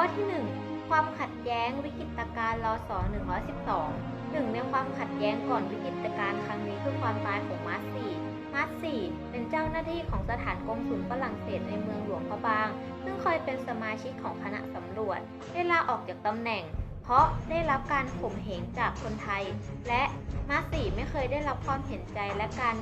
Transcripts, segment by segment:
ข้อที่ 1 ความขัดแย้งวิกฤตการณ์รศ112หนึ่งในความขัดแย้งก่อนวิกฤตการณ์ครั้งนี้คือความตายของมาร์สีมาร์สีเป็นเจ้าหน้าที่ของสถานกงสุลฝรั่งเศสในเมืองหลวงพระบาง ซึ่งเคยเป็นสมาชิกของคณะสำรวจได้ลาออกจากตำแหน่ง เพราะได้รับการข่มเหงจากคนไทย และมาสีไม่เคยได้รับความเห็นใจและการ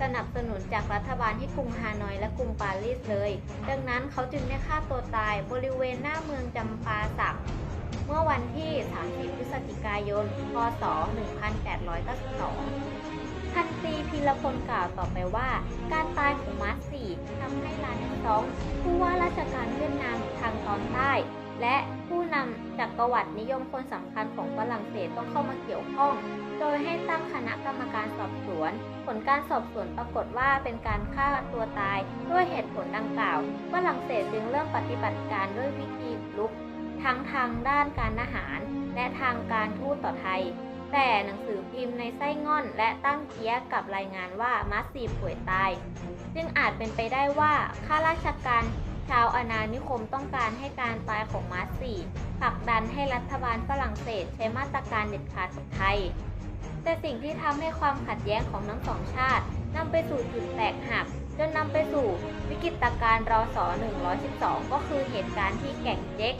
สนับสนุนจากรัฐบาลที่กรุงฮานอยและกรุงปารีสเลย ดังนั้นเขาจึงได้ฆ่าตัวตายบริเวณหน้าเมืองจำปาสักเมื่อวันที่ 30 พฤศจิกายน พศ 1892 พันตีพีรพลกล่าวต่อไปว่า การตายของมาสีทำให้ลานซองผู้ว่าราชการเวียดนามทางตอนใต้ และผู้ นำจักรวรรดินิยมคนสำคัญของฝรั่งเศสต้องเข้ามาเกี่ยวข้อง โดยให้ตั้งคณะกรรมการสอบสวน ผลการสอบสวนปรากฏว่าเป็นการฆ่าตัวตาย ด้วยเหตุผลดังกล่าว ฝรั่งเศสจึงเริ่มปฏิบัติการด้วยวิธีลุก ทั้งทางด้านการทหาร และทางการทูตต่อไทย แต่หนังสือพิมพ์ในไส้ง่อน และตั้งเกียกับรายงานว่ามัสซีป่วยตายจึงอาจเป็นไปได้ว่าข้าราชการ ชาวอาณานิคมต้องการให้การตายของมาร์สี่ผลักดันให้รัฐบาลฝรั่งเศสใช้มาตรการเด็ดขาดกับไทย แต่สิ่งที่ทำให้ความขัดแย้งของทั้งสองชาตินำไปสู่จุดแตกหักจนนำไปสู่วิกฤตการณ์รศ112 ก็คือเหตุการณ์ที่แก่งเจ๊ก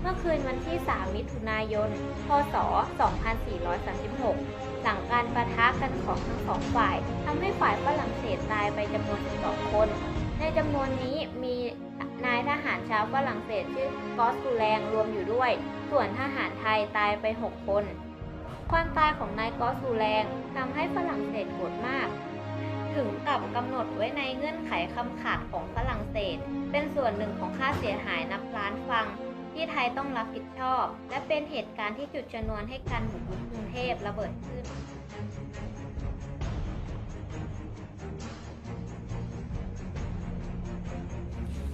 เมื่อคืนวันที่ 3 มิถุนายน พศ 2436 หลังการประทะกันของทั้งสองฝ่ายทำให้ฝ่ายฝรั่งเศสตายไปจำนวน 12 คน ในจำนวนนี้มี นายทหารชาวฝรั่งเศสชื่อกอสตูแรงรวมอยู่ด้วย ส่วนทหารไทยตายไป 6 คน ความตายของนายกอสตูแรงทำให้ฝรั่งเศสโกรธมาก ถึงกับกำหนดไว้ในเงื่อนไขคำขาดของฝรั่งเศส เป็นส่วนหนึ่งของค่าเสียหายนับล้านฟังที่ไทยต้องรับผิดชอบ และเป็นเหตุการณ์ที่จุดชนวนให้การบุกรุกกรุงเทพระเบิดขึ้น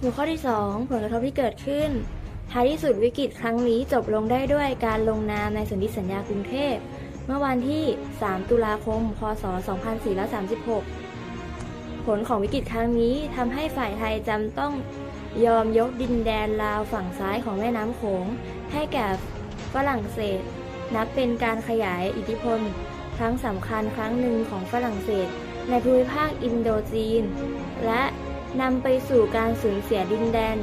หัวข้อที่ 2 ผลกระทบที่เกิดขึ้น ท้ายที่สุดวิกฤตครั้งนี้จบลงได้ด้วยการลงนามในสนธิสัญญากรุงเทพ เมื่อวันที่ 3 ตุลาคม พศ 2436 ผลของวิกฤตครั้งนี้ทำให้ฝ่ายไทยจำต้องยอมยกดินแดนลาวฝั่งซ้ายของแม่น้ำโขง ให้แก่ฝรั่งเศส นับเป็นการขยายอิทธิพล ครั้งสำคัญครั้งหนึ่งของฝรั่งเศส ในภูมิภาคอินโดจีน และ นำไปสู่การสูญเสียดินแดน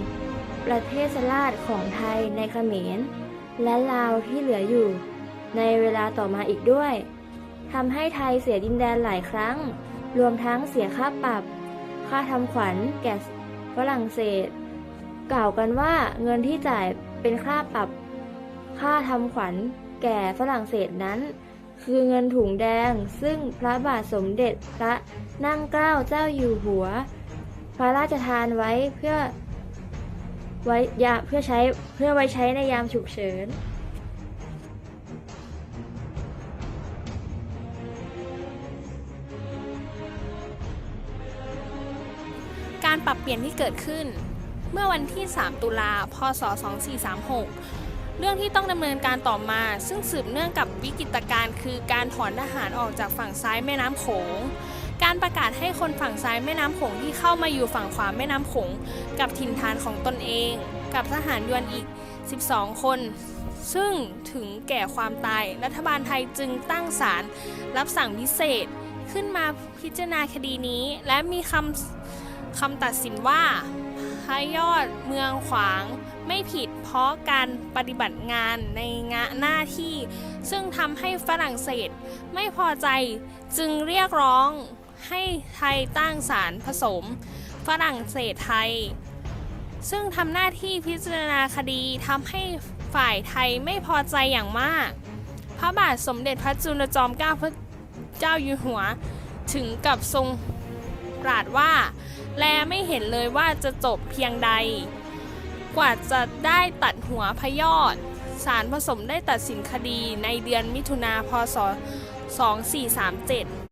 ประเทศลาดของไทยในเขมร และลาวที่เหลืออยู่ ในเวลาต่อมาอีกด้วยทำให้ไทยเสียดินแดนหลายครั้ง รวมทั้งเสียค่าปรับ ค่าทำขวัญแก่ฝรั่งเศส กล่าวกันว่าเงินที่จ่ายเป็นค่าปรับ ค่าทำขวัญแก่ฝรั่งเศสนั้น คือเงินถุงแดงซึ่งพระบาทสมเด็จพระนั่งเกล้าเจ้าอยู่หัว พระราชทานไว้เพื่อไว้ยาเพื่อใช้เพื่อไว้ใช้ในยามฉุกเฉิน การปรับเปลี่ยนที่เกิดขึ้น เมื่อวันที่ 3 ตุลา พศ 2436 เรื่องที่ต้องดำเนินการต่อมา ซึ่งสืบเนื่องกับวิกฤตการณ์คือการถอนทหารออกจากฝั่งซ้ายแม่น้ำโขง การประกาศให้คนฝั่งซ้ายแม่น้ำโขงที่เข้ามาอยู่ฝั่งขวาแม่น้ำโขงกับถิ่นฐานของตนเอง กับทหารยวนอีก 12 คน ซึ่งถึงแก่ความตาย รัฐบาลไทยจึงตั้งศาลรับสั่งพิเศษขึ้นมาพิจารณาคดีนี้ และมีคำคำตัดสินว่าพระยอดเมืองขวางไม่ผิดเพราะการปฏิบัติงานในงานหน้าที่ ซึ่งทำให้ฝรั่งเศสไม่พอใจจึงเรียกร้อง ให้ไทยตั้งศาลผสม ฝรั่งเศสไทย ซึ่งทำหน้าที่พิจารณาคดีทำให้ฝ่ายไทยไม่พอใจอย่างมาก พระบาทสมเด็จพระจุลจอมเกล้าพระเจ้าอยู่หัว ถึงกับทรงตรัสว่า แลไม่เห็นเลยว่าจะจบเพียงใด กว่าจะได้ตัดหัวพยอดสารผสมได้ตัดสินคดีในเดือนมิถุนาพศ 2437